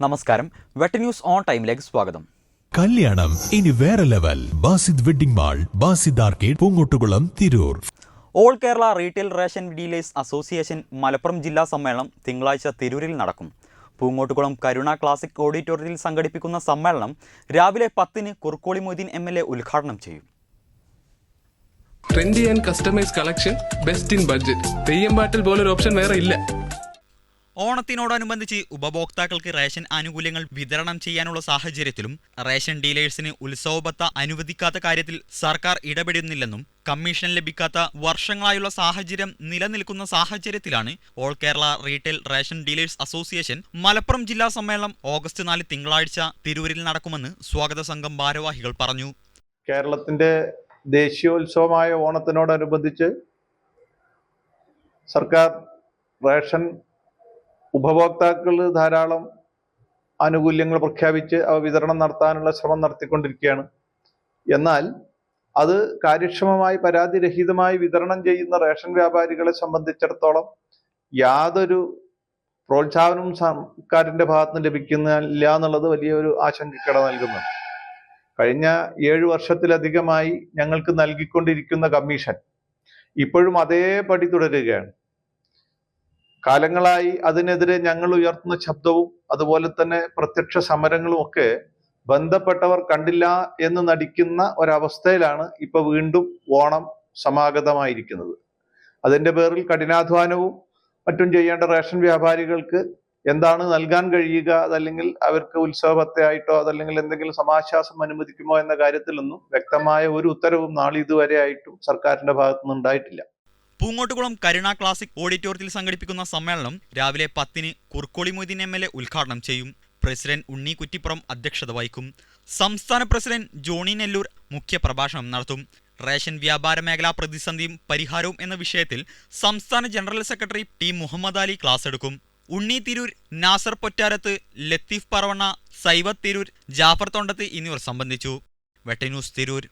നമസ്കാരം. വെട്ട news on ടൈമിലേക്ക് സ്വാഗതം. കല്യാണം. ഇനി വേറെ level. Basid wedding mall Basid arcade Poongottukulam Tirur. All Kerala retail ration dealers association Malappuram ജില്ലാ സമ്മേളനം തിങ്കളാഴ്ച തിരൂരിൽ നടക്കും. പൂങ്ങോട്ടുകുളം കരുണ ക്ലാസിക് ഓഡിറ്റോറിയത്തിൽ സംഘടിപ്പിക്കുന്ന സമ്മേളനം രാവിലെ പത്തിന് Kurukkoli Moideen M L A ഉദ്ഘാടനം ചെയ്യും. Trendy and customise collection best in budget. Theyyam പാട്ടിൽ പോലൊരു ഓപ്ഷൻ വേറെ ഇല്ല. ഓണത്തിനോടനുബന്ധിച്ച് ഉപഭോക്താക്കൾക്ക് റേഷൻ ആനുകൂല്യങ്ങൾ വിതരണം ചെയ്യാനുള്ള സാഹചര്യത്തിലും റേഷൻ ഡീലേഴ്സിന് ഉത്സവബത്ത അനുവദിക്കാത്ത കാര്യത്തിൽ സർക്കാർ ഇടപെടുന്നില്ലെന്നും കമ്മീഷൻ ലഭിക്കാത്ത വർഷങ്ങളായുള്ള സാഹചര്യം നിലനിൽക്കുന്ന സാഹചര്യത്തിലാണ് all Kerala retail ration dealers association Malappuram ജില്ലാ സമ്മേളനം ഓഗസ്റ്റ് നാല് തിങ്കളാഴ്ച തിരൂരിൽ നടക്കുമെന്ന് സ്വാഗത സംഘം ഭാരവാഹികൾ പറഞ്ഞു. കേരളത്തിന്റെ ദേശീയോത്സവമായ ഓണത്തിനോടനുബന്ധിച്ച് സർക്കാർ റേഷൻ ഉപഭോക്താക്കൾ ധാരാളം ആനുകൂല്യങ്ങൾ പ്രഖ്യാപിച്ച് അവ വിതരണം നടത്താനുള്ള ശ്രമം നടത്തിക്കൊണ്ടിരിക്കുകയാണ്. എന്നാൽ അത് കാര്യക്ഷമമായി പരാതിരഹിതമായി വിതരണം ചെയ്യുന്ന റേഷൻ വ്യാപാരികളെ സംബന്ധിച്ചിടത്തോളം യാതൊരു പ്രോത്സാഹനവും സർക്കാരിന്റെ ഭാഗത്ത് നിന്ന് ലഭിക്കുന്നില്ല എന്നുള്ളത് വലിയൊരു ആശങ്കക്കട നൽകുന്നു കഴിഞ്ഞ ഏഴ് വർഷത്തിലധികമായി ഞങ്ങൾക്ക് നൽകിക്കൊണ്ടിരിക്കുന്ന കമ്മീഷൻ ഇപ്പോഴും അതേപടി തുടരുകയാണ്. കാലങ്ങളായി അതിനെതിരെ ഞങ്ങൾ ഉയർത്തുന്ന ശബ്ദവും അതുപോലെ തന്നെ പ്രത്യക്ഷ സമരങ്ങളും ഒക്കെ ബന്ധപ്പെട്ടവർ കണ്ടില്ല എന്ന് നടിക്കുന്ന ഒരവസ്ഥയിലാണ് ഇപ്പൊ വീണ്ടും ഓണം സമാഗതമായിരിക്കുന്നത്. അതിന്റെ പേരിൽ കഠിനാധ്വാനവും മറ്റും ചെയ്യേണ്ട റേഷൻ വ്യാപാരികൾക്ക് എന്താണ് നൽകാൻ കഴിയുക? അതല്ലെങ്കിൽ അവർക്ക് ഉത്സവത്തെയായിട്ടോ അതല്ലെങ്കിൽ എന്തെങ്കിലും സമാശ്വാസം അനുവദിക്കുമോ എന്ന കാര്യത്തിലൊന്നും വ്യക്തമായ ഒരു ഉത്തരവും നാളെ ഇതുവരെ ആയിട്ടും സർക്കാരിന്റെ ഭാഗത്തുനിന്ന് ഉണ്ടായിട്ടില്ല. പൂങ്ങോട്ടുകുളം കരുണ ക്ലാസിക് ഓഡിറ്റോറിയത്തിൽ സംഘടിപ്പിക്കുന്ന സമ്മേളനം രാവിലെ പത്തിന് Kurukkoli Moideen M L A ഉദ്ഘാടനം ചെയ്യും. പ്രസിഡന്റ് ഉണ്ണി കുറ്റിപ്പുറം അധ്യക്ഷത വഹിക്കും. സംസ്ഥാന പ്രസിഡന്റ് ജോണി നെല്ലൂർ മുഖ്യപ്രഭാഷണം നടത്തും. റേഷൻ വ്യാപാര മേഖലാ പ്രതിസന്ധിയും പരിഹാരവും എന്ന വിഷയത്തിൽ സംസ്ഥാന general secretary T Muhammad Ali class എടുക്കും. ഉണ്ണി തിരൂർ നാസർ പൊറ്റാരത്ത് ലത്തീഫ് പറവണ്ണ സൈവത് തിരൂർ ജാഫർ തൊണ്ടത്ത് എന്നിവർ സംബന്ധിച്ചു. വെട്ടന്യൂസ് തിരൂർ